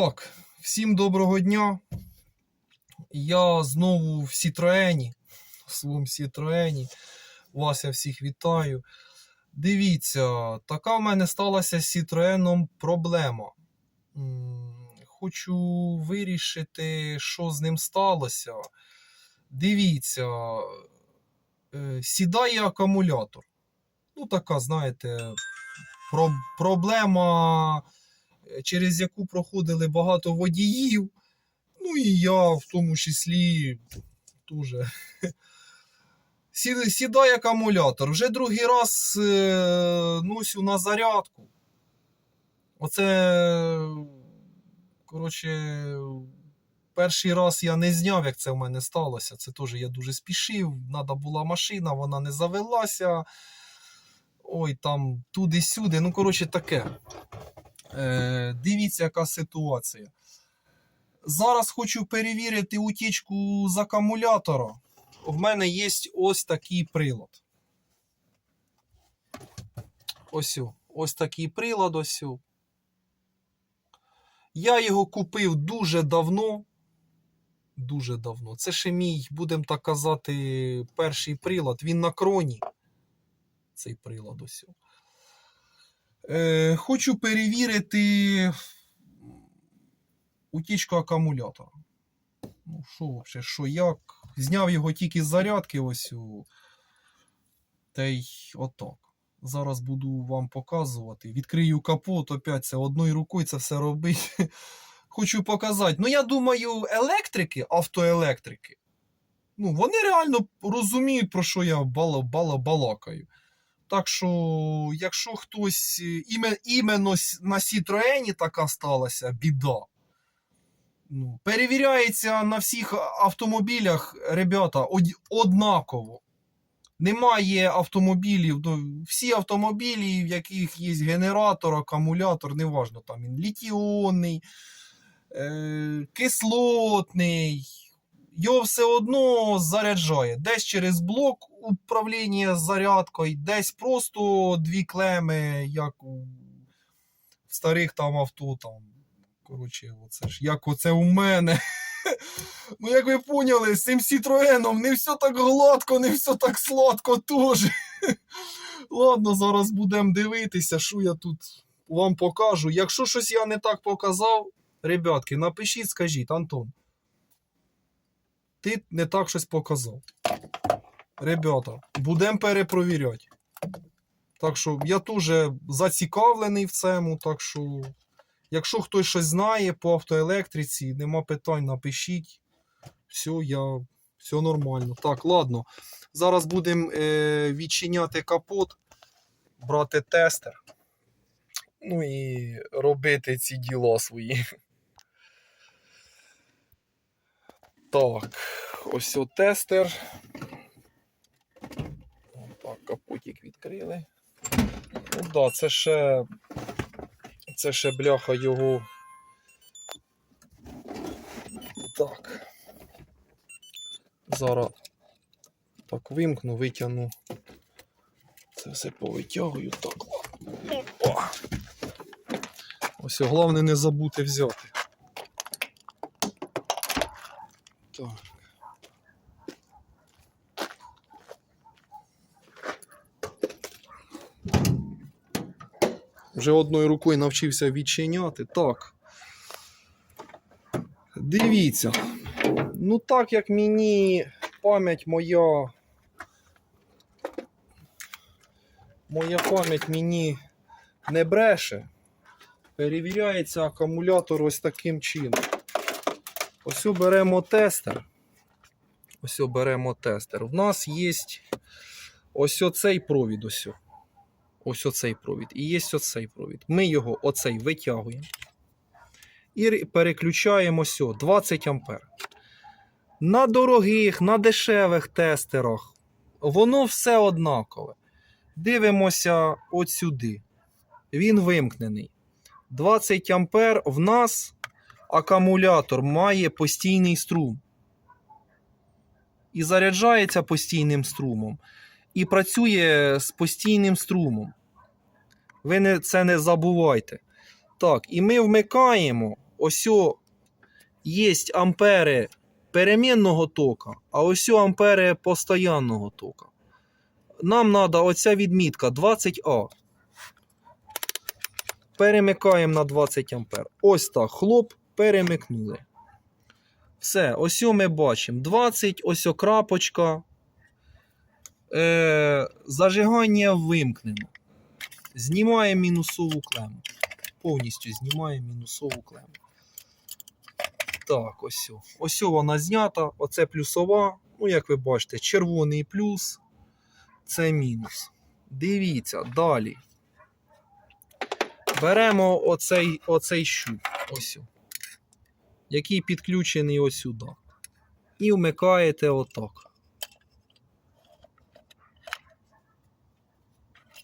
Так, всім доброго дня. Я знову в Сітроені, в своєму Сітроені. Вас я всіх вітаю. Дивіться, така в мене сталася з Сітроеном проблема. Хочу вирішити, що з ним сталося. Дивіться, е, сідає акумулятор. Ну, така, знаєте, про- проблема через яку проходили багато водіїв. Ну і я в тому числі теж. Сі- Сідає акумулятор. Вже другий раз е, носю на зарядку. Оце, коротше, перший раз я не зняв, як це в мене сталося. Це теж я дуже спішив. Надо була машина, вона не завелася. Ой, там туди-сюди. Ну, коротше, таке. Е, дивіться, яка ситуація. Зараз хочу перевірити утічку з акумулятора. В мене є ось такий прилад. Ось, ось такий прилад. Ось. Я його купив дуже давно. Дуже давно. Це ще мій, будемо так казати, перший прилад. Він на кроні. Цей прилад ось. Е, хочу перевірити утічку акумулятора. Ну, що взагалі, що як? Зняв його тільки з зарядки ось. у, Та й отак. Зараз буду вам показувати. Відкрию капот, опять це одною рукою це все робить. Хочу показати. Ну, я думаю, електрики, автоелектрики, ну, вони реально розуміють, про що я бала, бала, балакаю. Так що, якщо хтось е, іме, іменно на Сітроені така сталася біда. Ну, перевіряється на всіх автомобілях, ребята, од- однаково. Немає автомобілів, ну, всі автомобілі, в яких є генератор, акумулятор, неважно, там він літіонний, е, кислотний, його все одно заряджає. Десь через блок управління зарядкою, десь просто дві клеми, як у старих там авто. Там. Коротше, оце ж як оце у мене. Ну, як ви поняли, з цим Сітроеном не все так гладко, не все так сладко теж. Ладно, зараз будемо дивитися, що я тут вам покажу. Якщо щось я не так показав, ребятки, напишіть, скажіть, Антон. Ти не так щось показав. Ребята, будемо перепровіряти. Так що я теж зацікавлений в цьому, так що. Якщо хтось щось знає по автоелектриці, нема питань, напишіть. Все, я, все нормально. Так, ладно. Зараз будемо е, відчиняти капот, брати тестер. Ну і робити ці діла свої. Так, ось о тестер. Так, капотик відкрили. Ну да, це ще це ще бляха його. Так. Зараз так вимкну, витягну. Це все повитягую. Так. Опа. Ось головне не забути взяти. Так. Вже одною рукою навчився відчиняти. Так. Дивіться. Ну, так як мені пам'ять моя. Моя пам'ять мені не бреше. Перевіряється акумулятор ось таким чином. Ось беремо тестер. Ось беремо тестер. У нас є ось оцей провід. Ось. Ось оцей провід. І є оцей провід. Ми його оцей витягуємо. І ре- переключаємо сьо 20 ампер. На дорогих, на дешевих тестерах воно все однакове. Дивимося от сюди. Він вимкнений. 20 ампер в нас акумулятор має постійний струм. І заряджається постійним струмом. І працює з постійним струмом. Ви не, це не забувайте. Так, і ми вмикаємо ось є ампери перемінного тока, а ось ампери постоянного тока. Нам треба оця відмітка 20А. Перемикаємо на 20 ампер. Ось так, хлоп, перемикнули. Все, ось ми бачимо 20, ось крапочка. Е, зажигання вимкнено. Знімаємо мінусову клему. Повністю знімаємо мінусову клему. Так, ось. Ось вона знята. Оце плюсова. Ну, як ви бачите, червоний плюс. Це мінус. Дивіться, далі. Беремо оцей, оцей щуп. Ось. Який підключений ось сюди. І вмикаєте отак.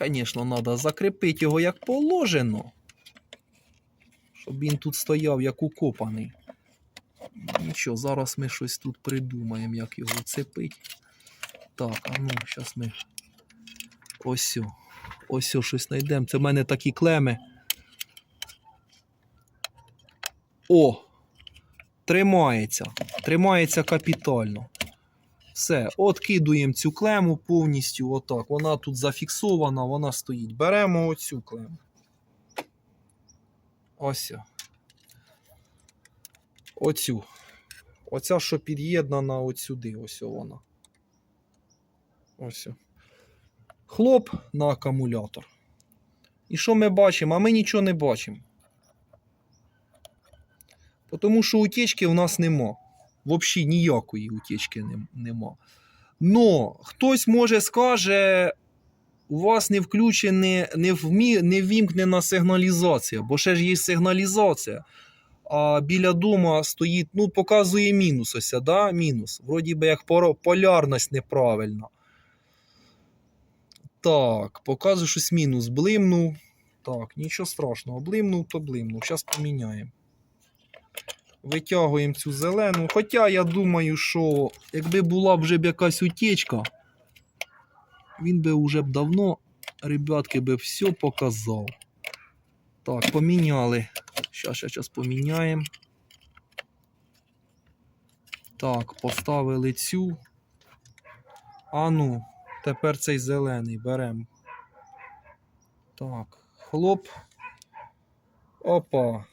Звісно, треба закріпити його як положено. Щоб він тут стояв як укопаний. Нічого, зараз ми щось тут придумаємо, як його цепити. Так, а ну, зараз ми. Ось. Ось щось знайдемо. Це в мене такі клеми. О! Тримається. Тримається капітально. Все, откидуємо цю клему повністю. Отак. Вона тут зафіксована, вона стоїть. Беремо оцю клему. Ось. Оцю. Оця, що під'єднана от сюди. Ось вона. Ось. Хлоп на акумулятор. І що ми бачимо? А ми нічого не бачимо. Тому що утечки в нас нема. Взагалі ніякої утечки нема. Но хтось може скаже, у вас не включена, не, вмі, не вімкнена сигналізація, бо ще ж є сигналізація. А біля дома стоїть, ну, показує мінус ось, да? мінус. Вроді би як полярність неправильна. Так, показує щось мінус. Блимнув. Так, нічого страшного. Блимнув, то блимнув. Зараз поміняємо. Витягуємо цю зелену. Хоча я думаю, що якби була вже б якась утечка, він би вже б давно, ребятки, би все показав. Так, поміняли. Щас, щас поміняємо. Так, поставили цю. А ну, тепер цей зелений беремо. Так, хлоп. Опа.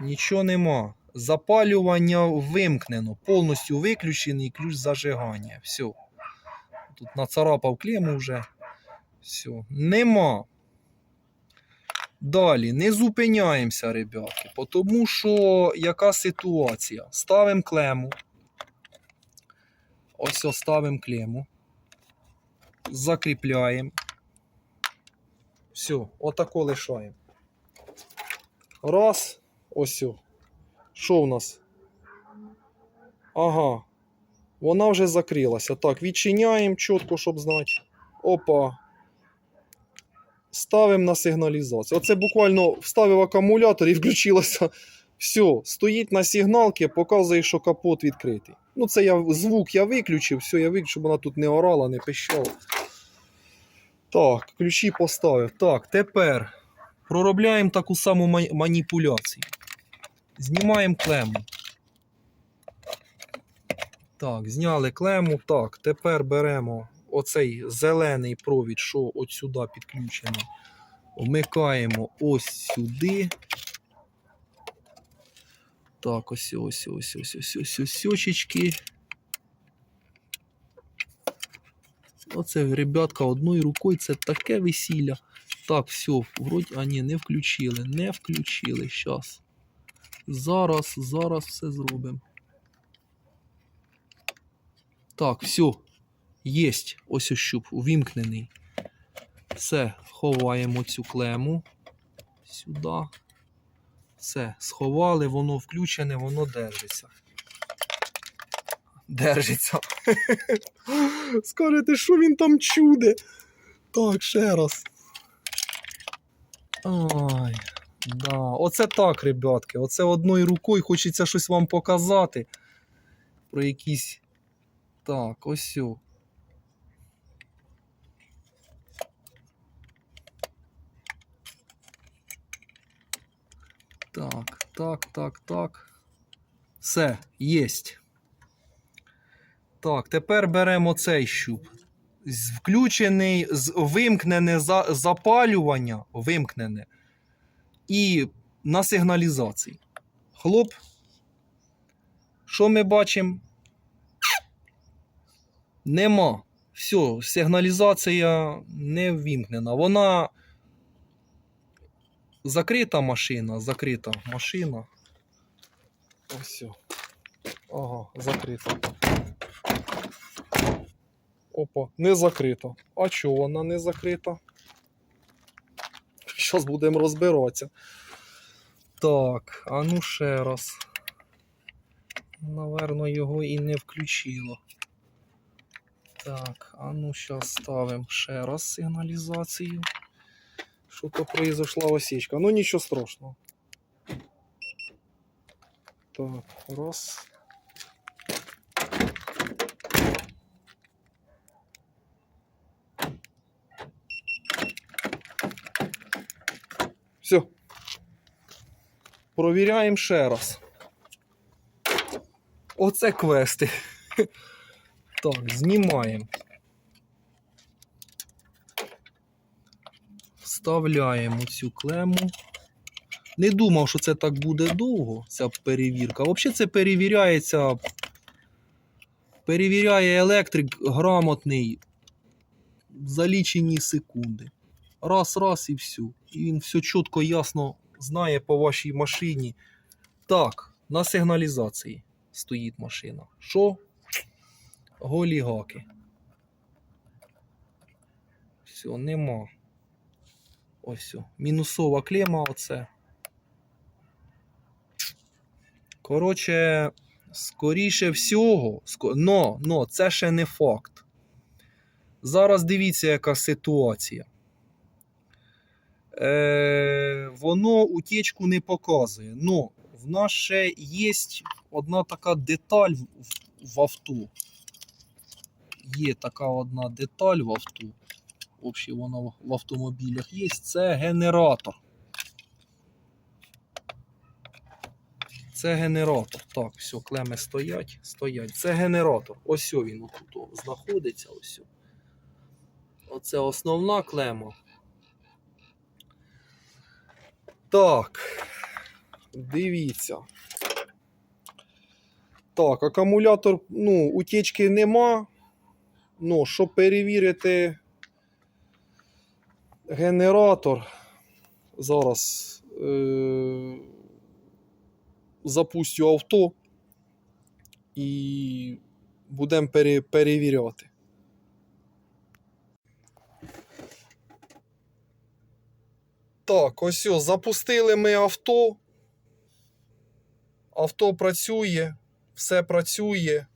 Нічого нема. Запалювання вимкнено. Повністю виключений ключ зажигання. Все. Тут нацарапав клему вже. Все. Нема. Далі не зупиняємося, ребятки, тому що яка ситуація? Ставимо клему. Ось ось ставимо клему. Закріпляємо. Все, отако лишаємо. Раз. Ось. о. Що в нас? Ага. Вона вже закрилася. Так, відчиняємо чітко, щоб знати. Опа. Ставимо на сигналізацію. Оце буквально вставив акумулятор і включилося. Все, стоїть на сигналці, показує, що капот відкритий. Ну, це я звук я виключив, все, я виключив, щоб вона тут не орала, не пищала. Так, ключі поставив. Так, тепер проробляємо таку саму маніпуляцію. Знімаємо клему. Так, зняли клему. Так, тепер беремо оцей зелений провід, що от сюди підключено. Вмикаємо ось сюди. Так, ось ось ось ось ось ось ось очечки. Оце, ребятка, одною рукою це таке весілля. Так, все, вроді, а ні, не включили, не включили. Щас. Зараз, зараз все зробимо. Так, все. Єсть. Ось ось щуп, увімкнений. Все, ховаємо цю клему. Сюди. Все, сховали, воно включене, воно держиться. Держиться. Скажете, що він там чуде? Так, ще раз. Ай, да. Оце так, ребятки. Оце одною рукою хочеться щось вам показати. Про якісь. Так, ось. Так. Так, так, так. Все, єсть. Так, тепер беремо цей щуп. Включений, з- вимкнене за, запалювання, вимкнене. І на сигналізації. Хлоп. Що ми бачимо? Нема. Все, сигналізація не ввімкнена. Вона закрита машина, закрита машина. Ось. Ага, закрита. Опа, не закрита. А чого вона не закрита? Зараз будемо розбиратися. Так, а ну ще раз. Наверно, його і не включило. Так, а ну зараз ставимо ще раз сигналізацію. Що то произошла осечка. Ну нічого страшного. Так, раз. Все. Провіряємо ще раз. Оце квести. Так, знімаємо. Вставляємо цю клему. Не думав, що це так буде довго, ця перевірка. Взагалі це перевіряється. Перевіряє електрик грамотний за лічені секунди. Раз, раз і все. І він все чітко, ясно знає по вашій машині. Так, на сигналізації стоїть машина. Що? Голі гаки. Все, нема. Ось все. Мінусова клема оце. Коротше, скоріше всього, но, но це ще не факт. Зараз дивіться, яка ситуація. Е, воно утечку не показує. Но в нас ще є одна така деталь в, авто. Є така одна деталь в авто. Взагалі вона в- автомобілях є. Це генератор. Це генератор. Так, все, клеми стоять, стоять. Це генератор. Ось він отут знаходиться. Ось. Оце основна клема. Так. Дивіться. Так, акумулятор, ну, утечки нема. Ну, щоб перевірити генератор, зараз е- запустю авто і будемо пере- перевіряти. Так, ось о, запустили ми авто. Авто працює, все працює.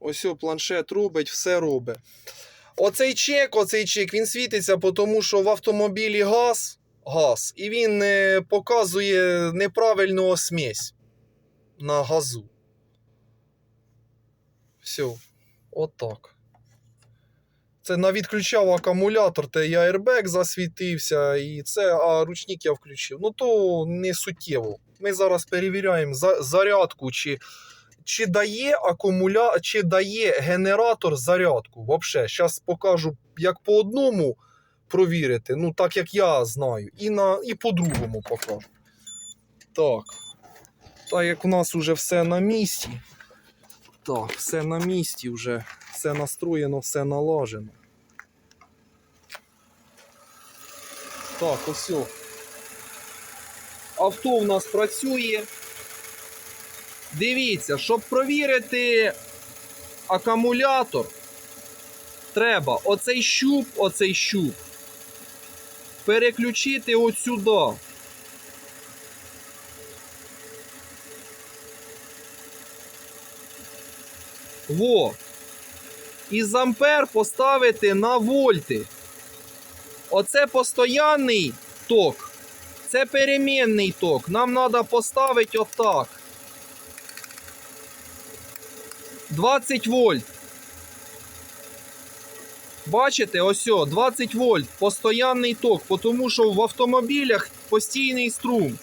Ось о, планшет робить, все робить. Оцей чек, оцей чек, він світиться, тому що в автомобілі газ, газ, і він е, показує неправильну смесь на газу. Все, отак. Це на відключав акумулятор, та і аербек засвітився, і це, а ручник я включив. Ну то не суттєво. Ми зараз перевіряємо за, зарядку, чи, чи дає акумуля... чи дає генератор зарядку. Вообще, зараз покажу, як по одному провірити, ну так як я знаю, і, на, і по-другому покажу. Так. Так як у нас вже все на місці. Так, все на місці вже, все настроєно, все налажено. Так, ось. Авто у нас працює. Дивіться, щоб провірити акумулятор, треба оцей щуп, оцей щуп переключити от. Во. І з ампер поставити на вольти. Оце постоянний ток. Це перемінний ток. Нам треба поставити отак. 20 вольт. Бачите, ось 20 вольт, постоянний ток, тому що в автомобілях постійний струм.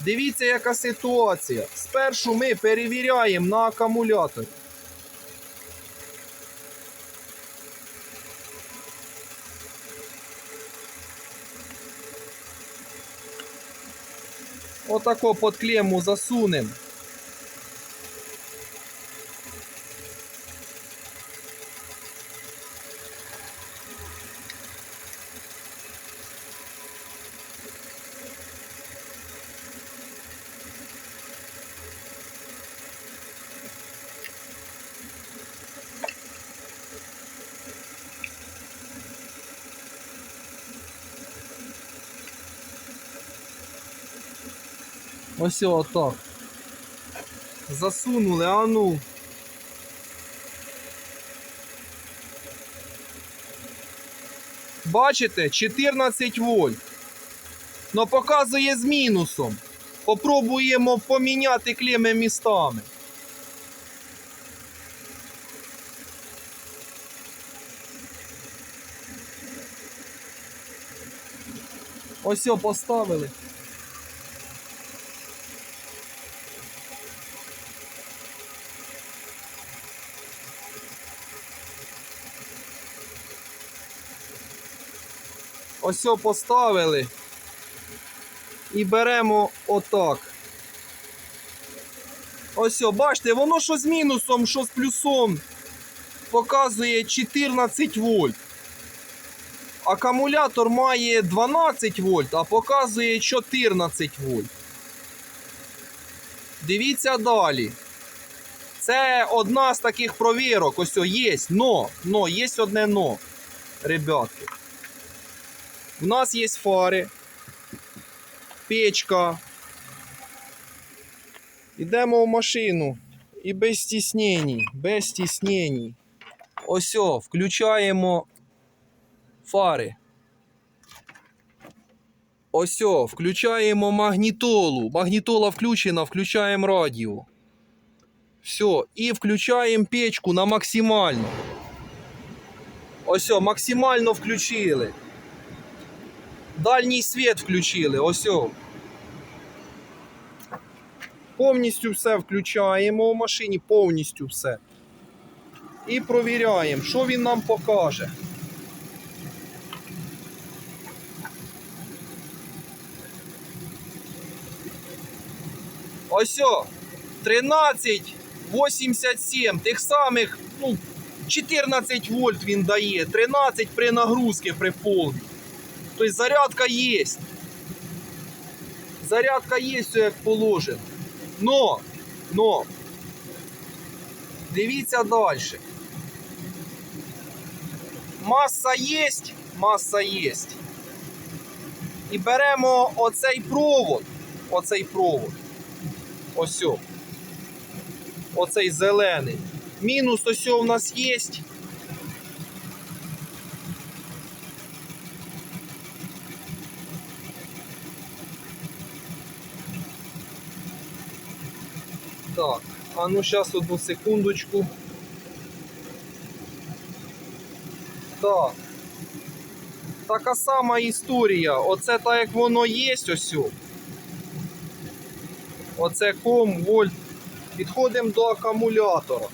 Дивіться, яка ситуація. Спершу ми перевіряємо на акумуляторі. Отако під клемму засунемо. Ось отак. Засунули, а ну. Бачите, 14 вольт. Но показує з мінусом. Попробуємо поміняти клеми містами. Ось поставили. Ось поставили. І беремо отак. Ось бачите, воно що з мінусом, що з плюсом показує 14 вольт. Акумулятор має 12 вольт, а показує 14 вольт. Дивіться далі. Це одна з таких провірок. Ось є. Но, но, є одне но, ребятки. У нас є фари, печка. Йдемо в машину. І без стіснень, без стіснень. Ось, включаємо фари. Ось, включаємо магнітолу. Магнітола включена, включаємо радіо. Все, і включаємо печку на максимально. Ось, максимально включили. Дальній світ включили, ось. о. Повністю все включаємо в машині, повністю все. І провіряємо, що він нам покаже. Ось о, 13,87, тих самих, ну, 14 вольт він дає, 13 при нагрузці при повній. Тобто зарядка є. Зарядка є, все як положено. Но, но, дивіться далі. Маса є, маса є. І беремо оцей провод, оцей провод. Ось. Оцей зелений. Мінус ось в нас є. Так, а ну зараз одну секундочку. Так. Така сама історія. Оце так як воно є ось. Оце ком, вольт. Підходимо до акумулятора.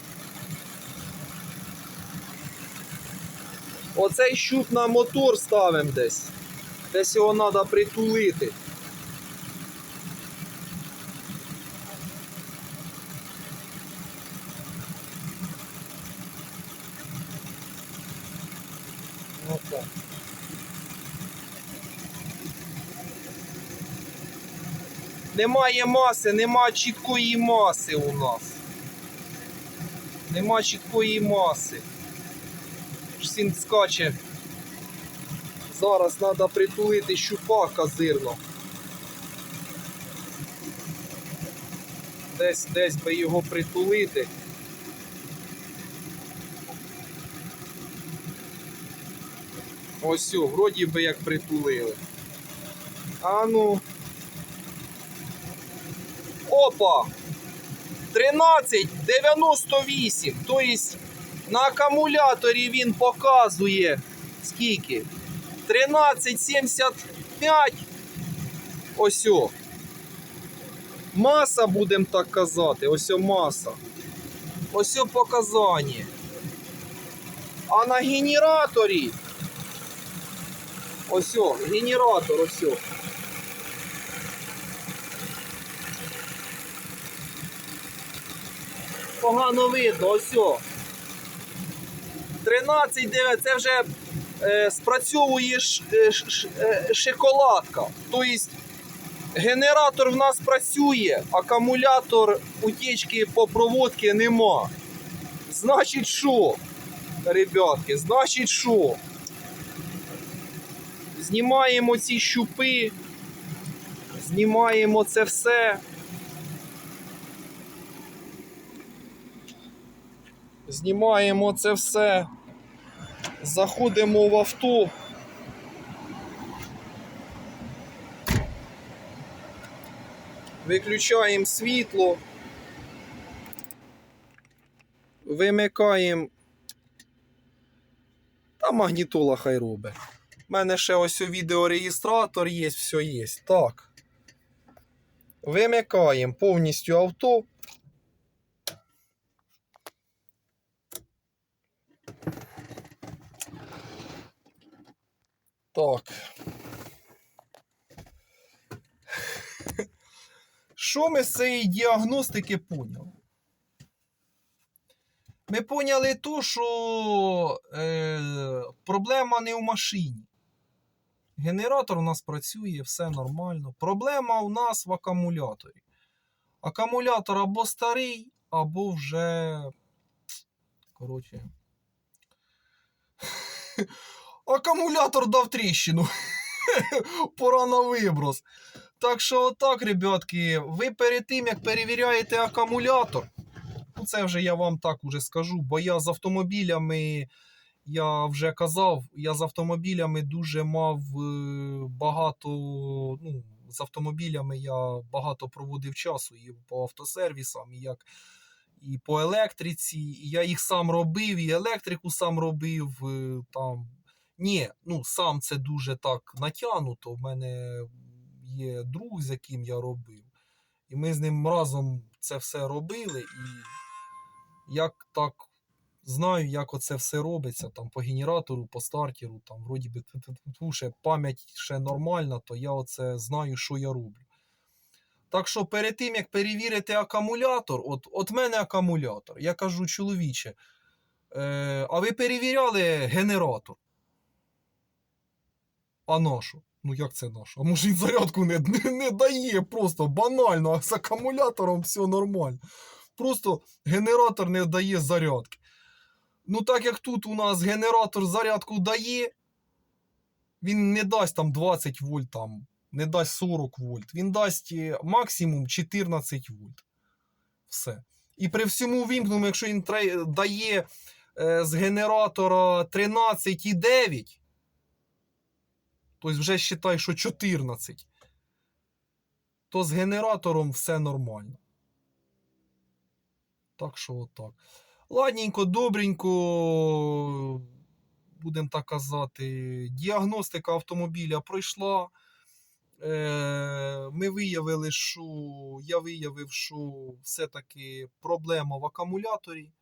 Оцей щуп на мотор ставимо десь. Десь його треба притулити. Немає маси, нема чіткої маси у нас. Нема чіткої маси. Всім скаче. Зараз треба притулити щупа козирно. Десь десь би його притулити. Ось, вроді би як притулили. А ну. Опа! 13,98. Тобто на акумуляторі він показує скільки? 13,75. ось. о. Маса, будемо так казати, ось маса. Ось о показання. А на генераторі. Ось генератор, ось. Погано видно, ось. о. 13,9 це вже е, спрацьовує ш, е, ш, е, шоколадка. Тобто генератор в нас працює, акумулятор утічки по проводці нема. Значить, що, ребятки, значить, що? Знімаємо ці щупи, знімаємо це все. Знімаємо це все. Заходимо в авто. Виключаємо світло. Вимикаємо. Та магнітола хай робить. У мене ще ось у відеореєстратор є, все є. Так. Вимикаємо повністю авто. Так. Що ми з цієї діагностики поняли? Ми поняли то, що е, проблема не в машині. Генератор у нас працює, все нормально. Проблема у нас в акумуляторі. Акумулятор або старий, або вже. Коротше. Акумулятор дав тріщину. Пора на виброс. Так що, отак, ребятки, ви перед тим, як перевіряєте акумулятор, ну це вже я вам так уже скажу, бо я з автомобілями, я вже казав, я з автомобілями дуже мав е, багато. Ну, з автомобілями я багато проводив часу і по автосервісам, і як і по електриці, і я їх сам робив, і електрику сам робив. е, Там. Ні, ну сам це дуже так натягнуто. В мене є друг, з яким я робив. І ми з ним разом це все робили. І як так знаю, як оце все робиться там по генератору, по стартеру, там вроді би ще пам'ять ще нормальна, то я оце знаю, що я роблю. Так що перед тим, як перевірити акумулятор, от, от мене акумулятор, я кажу, чоловіче, е, а ви перевіряли генератор? А нашу? Ну як це нашу? А може він зарядку не, не, не дає просто банально, а з акумулятором все нормально. Просто генератор не дає зарядки. Ну, так як тут у нас генератор зарядку дає, він не дасть там 20 вольт, там, не дасть 40 вольт. Він дасть е, максимум 14 вольт. Все. І при всьому вімкненому, якщо він дає е, з генератора 13,9, тобто вже вважай, що 14, то з генератором все нормально. Так що отак. Ладненько, добренько, будемо так казати, діагностика автомобіля пройшла. Е, Ми виявили, що я виявив, що все-таки проблема в акумуляторі.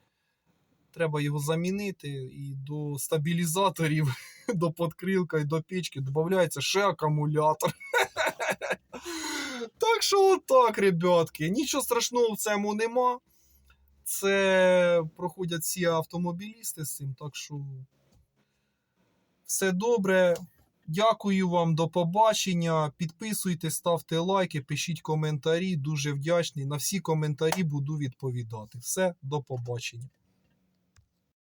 Треба його замінити. І до стабілізаторів, до подкрилка і до печки додається ще акумулятор. Так що отак, ребятки. Нічого страшного в цьому нема. Це проходять всі автомобілісти з цим, так що все добре. Дякую вам, до побачення. Підписуйтесь, ставте лайки, пишіть коментарі. Дуже вдячний. На всі коментарі буду відповідати. Все, до побачення.